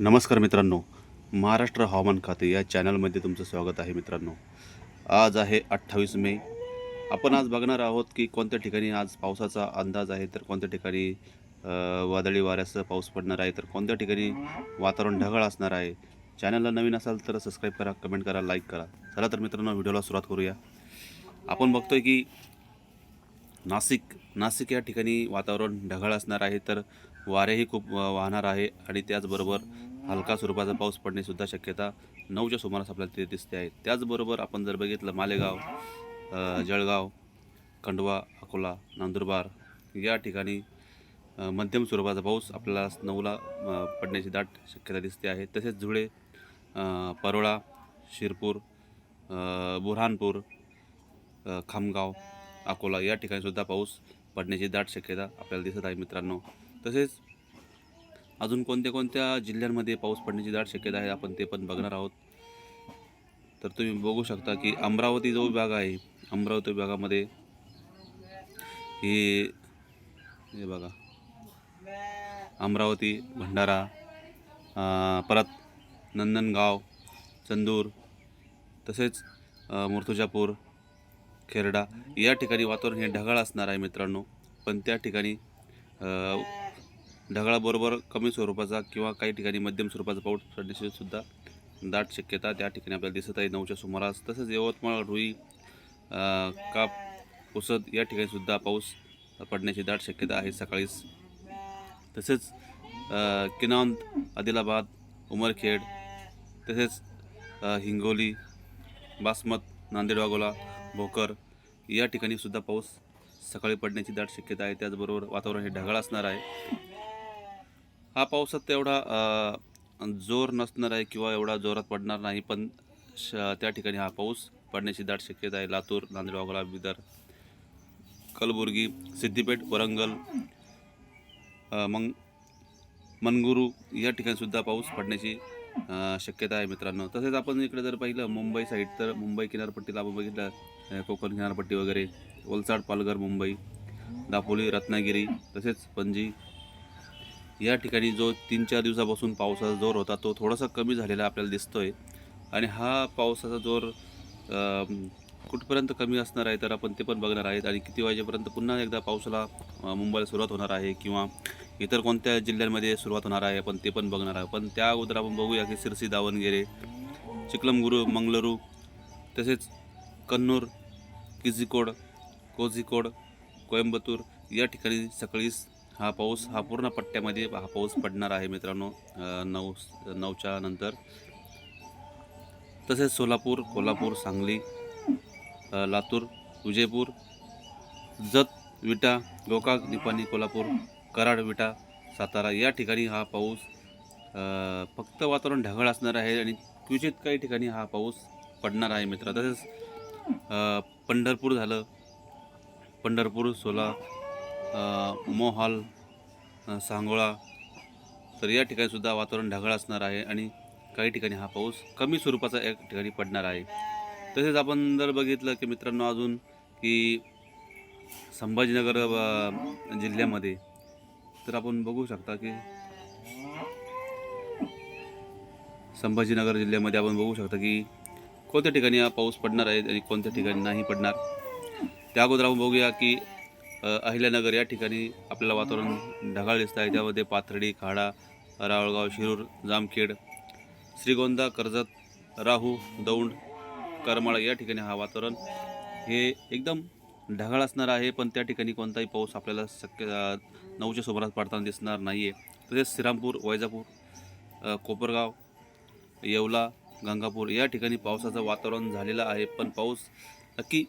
नमस्कार मित्रांनो. महाराष्ट्र हवामान खाते या चॅनलमध्ये तुमचं स्वागत आहे मित्रांनो. आज आहे अठ्ठावीस मे. आपण आज बघणार आहोत की कोणत्या ठिकाणी आज पावसाचा अंदाज आहे तर कोणत्या ठिकाणी वादळी वाऱ्यासह पाऊस पडणार आहे तर कोणत्या ठिकाणी वातावरण ढगाळ असणार आहे. चॅनलला नवीन असाल तर सबस्क्राईब करा कमेंट करा लाईक करा. चला तर मित्रांनो व्हिडिओला सुरुवात करूया. आपण बघतोय की नाशिक नाशिक या ठिकाणी वातावरण ढगाळ असणार आहे तर वारेही खूप वाहणार आहे आणि त्याचबरोबर हलका स्वरूपाचा पाऊस पडण्यासुद्धा शक्यता नऊच्या सुमारास आपल्याला ते दिसते आहे. त्याचबरोबर आपण जर बघितलं मालेगाव जळगाव खंडवा अकोला नंदुरबार या ठिकाणी मध्यम स्वरूपाचा पाऊस आपल्याला नऊला पडण्याची दाट शक्यता दिसते आहे. तसेच धुळे परोळा शिरपूर अ, बुऱ्हाणपूर खामगाव अकोला या ठिकाणीसुद्धा पाऊस पडण्याची दाट शक्यता आपल्याला दिसत आहे मित्रांनो. तसेच अजून कोणत्या कोणत्या जिल्ह्यांमध्ये पाऊस पडण्याची दाट शक्यता आहे आपण ते पण बघणार आहोत. तर तुम्ही बघू शकता की अमरावती जो विभाग आहे अमरावती विभागामध्ये हे हे बघा. अमरावती भंडारा परत नंदनगाव चंदूर तसेच मुर्तुजापूर खेरडा या ठिकाणी वातावरण हे ढगाळ असणार आहे मित्रांनो. पण त्या ठिकाणी ढगाळाबरोबर कमी स्वरूपाचा किंवा काही ठिकाणी मध्यम स्वरूपाचा पाऊस पडण्याची सुद्धा दाट शक्यता त्या ठिकाणी आपल्याला दिसत आहे. नऊच्या सुमारास. तसेच यवतमाळ रुई काप उसद या ठिकाणी सुद्धा पाऊस पडण्याची दाट शक्यता आहे सकाळीच. तसेच किनांत आदिलाबाद उमरखेड तसेच हिंगोली बासमत नांदेड वाघोला भोकर या ठिकाणी सुद्धा पाऊस सकाळी पडण्याची दाट शक्यता आहे. त्याचबरोबर वातावरण हे ढगाळ असणार आहे. हा पावसात तेवढा जोर नसणार आहे किंवा एवढा जोरात पडणार नाही पण श त्या ठिकाणी हा पाऊस पडण्याची दाट शक्यता आहे. लातूर नांदेड वाघोला बिदर कलबुर्गी सिद्धिपेठ वरंगल मंग मनगुरू या ठिकाणीसुद्धा पाऊस पडण्याची शक्यता आहे मित्रांनो. तसेच आपण इकडे जर पाहिलं मुंबई साईड तर मुंबई किनारपट्टीला आपण बघितलं कोकण किनारपट्टी वगैरे वलसाड पालघर मुंबई दापोली रत्नागिरी तसेच पणजी या ठिकाणी जो तीन चार दिवसापासून पावसाचा जोर होता तो थोडासा कमी झालेला आपल्याला दिसतोय. आणि हा पावसाचा जोर कुठपर्यंत कमी असणार आहे तर आपण ते पण बघणार आहेत. आणि किती वाजेपर्यंत पुन्हा एकदा पावसाला मुंबईला सुरुवात होणार आहे किंवा इतर कोणत्या जिल्ह्यांमध्ये सुरुवात होणार आहे आपण ते पण बघणार आहे पण त्या अगोदर आपण बघूया की सिरसी दावणगेरे चिखलमगुरू मंगलुरू तसेच कन्नूर किझिकोड कोझिकोड कोयंबतूर या ठिकाणी सकाळीच हा पाऊस हा पूर्ण पट्ट्यामध्ये हा पाऊस पडणार आहे मित्रांनो नऊ नऊच्या नंतर. तसेच सोलापूर कोल्हापूर सांगली लातूर विजयपूर जत विटा गोकाक निपाणी कोल्हापूर कराड विटा सातारा या ठिकाणी हा पाऊस फक्त वातावरण ढगाळ असणार आहे आणि क्वचित काही ठिकाणी हा पाऊस पडणार आहे मित्र. तसेच पंढरपूर झालं पंढरपूर सोला मोहाल सांगोळा तर या ठिकाणीसुद्धा वातावरण ढगाळ असणार आहे आणि काही ठिकाणी हा पाऊस कमी स्वरूपाचा एक ठिकाणी पडणार आहे. तसेच आपण जर बघितलं की मित्रांनो अजून की संभाजीनगर जिल्ह्यामध्ये तर आपण बघू शकता की संभाजीनगर जिल्ह्यामध्ये आपण बघू शकता की कोणत्या ठिकाणी हा पाऊस पडणार आहे आणि कोणत्या ठिकाणी नाही पडणार. त्या अगोदर आपण बघूया की अहिल्यानगर या ठिकाणी आपल्याला वातावरण ढगाळ दिसत आहे. त्यामध्ये पाथर्डी खाडा रावळगाव शिरूर जामखेड श्रीगोंदा कर्जत राहू दौंड करमाळा या ठिकाणी हा वातावरण हे एकदम ढगाळ असणार आहे. पण त्या ठिकाणी कोणताही पाऊस आपल्याला शक्य नऊच्या सुमारास पडताना दिसणार नाही आहे तसेच श्रीरामपूर वैजापूर कोपरगाव येवला गंगापूर या ठिकाणी पावसाचं वातावरण झालेलं आहे. पण पाऊस नक्की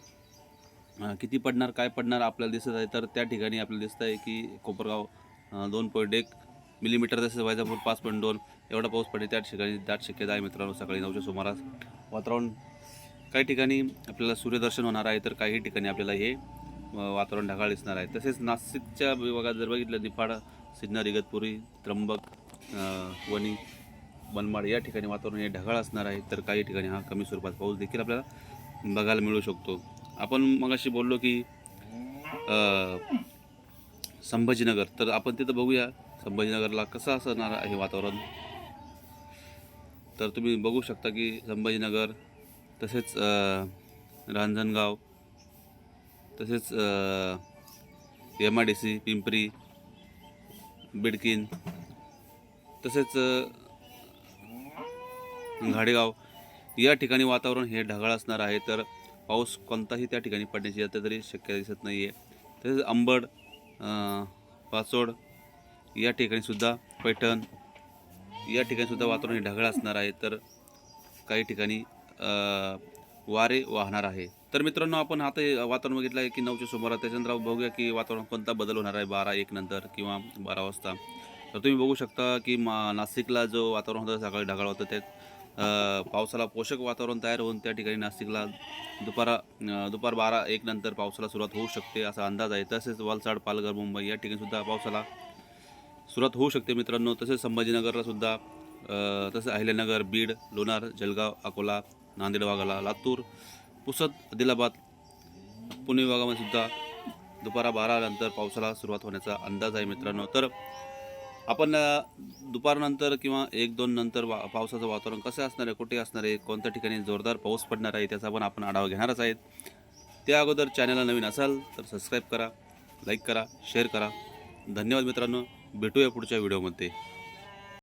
किती पडणार काय पडणार आपल्याला दिसत आहे. तर त्या ठिकाणी आपल्याला दिसत आहे की कोपरगाव दोन पॉईंट एक मिलीमीटर तसेच वैजापूर पाच पॉईंट दोन एवढा पाऊस पडेल त्या ठिकाणी दाट शक्यता आहे मित्रांनो सकाळी नऊच्या सुमारास. वातावरण काही ठिकाणी आपल्याला सूर्यदर्शन होणार आहे तर काही ठिकाणी आपल्याला हे वातावरण ढगाळ दिसणार आहे. तसेच नाशिकच्या विभागात जर बघितलं निफाड सिन्नर इगतपुरी त्र्यंबक वणी मनमाड या ठिकाणी वातावरण हे ढगाळ असणार आहे. तर काही ठिकाणी हा कमी स्वरूपात पाऊस देखील आपल्याला बघायला मिळू शकतो. आपण मगाशी बोललो की संभाजीनगर. तर आपण तिथं बघूया संभाजीनगरला कसं असणार आहे वातावरण. तर तुम्ही बघू शकता की संभाजीनगर तसेच रांजणगाव तसेच M I D C Pimpri Bidkin तसेच घाडेगाव. या ठिकाणी वातावरण हे ढगाळ असणार आहे. तर पाऊस कोणताही त्या ठिकाणी पडण्याची आता तरी शक्यता दिसत नाही आहे तसेच अंबड पाचोड या ठिकाणीसुद्धा पैठण या ठिकाणीसुद्धा वातावरण हे ढगाळ असणार आहे. तर काही ठिकाणी वारे वाहणार आहे. तर मित्रांनो आपण आता वातावरण बघितलं आहे की नऊच्या सुमारात त्याच्यानंतर बघूया की वातावरण कोणता बदल होणार आहे बारा एक नंतर किंवा बारा वाजता. तर तुम्ही बघू शकता की मा नाशिकला जो वातावरण होतं सकाळी ढगाळ होतं त्यात पावसाला पोषक वातावरण तयार होऊन त्या ठिकाणी नाशिकला दुपारा दुपार बारा एक नंतर पावसाला सुरुवात होऊ शकते असा अंदाज आहे. तसेच वलसाड पालघर मुंबई या ठिकाणी सुद्धा पावसाला सुरुवात होऊ शकते मित्रांनो. तसेच संभाजीनगरला सुद्धा तसेच अहिल्यानगर बीड लोणार जलगाव अकोला नांदेड वाघाला लातूर पुसद आदिलाबाद पुणे विभागामध्ये सुद्धा दुपारा बारा नंतर पावसाला सुरुवात होण्याचा अंदाज आहे मित्रांनो. तर आपण दुपारनंतर किंवा एक दोन नंतर वा पावसाचं वातावरण कसं असणार आहे कुठे असणार आहे कोणत्या ठिकाणी जोरदार पाऊस पडणार आहे त्याचा पण आपण आढावा घेणारच आहेत. त्या अगोदर चॅनलला नवीन असाल तर सबस्क्राईब करा लाईक करा शेअर करा. धन्यवाद मित्रांनो. भेटूया पुढच्या व्हिडिओमध्ये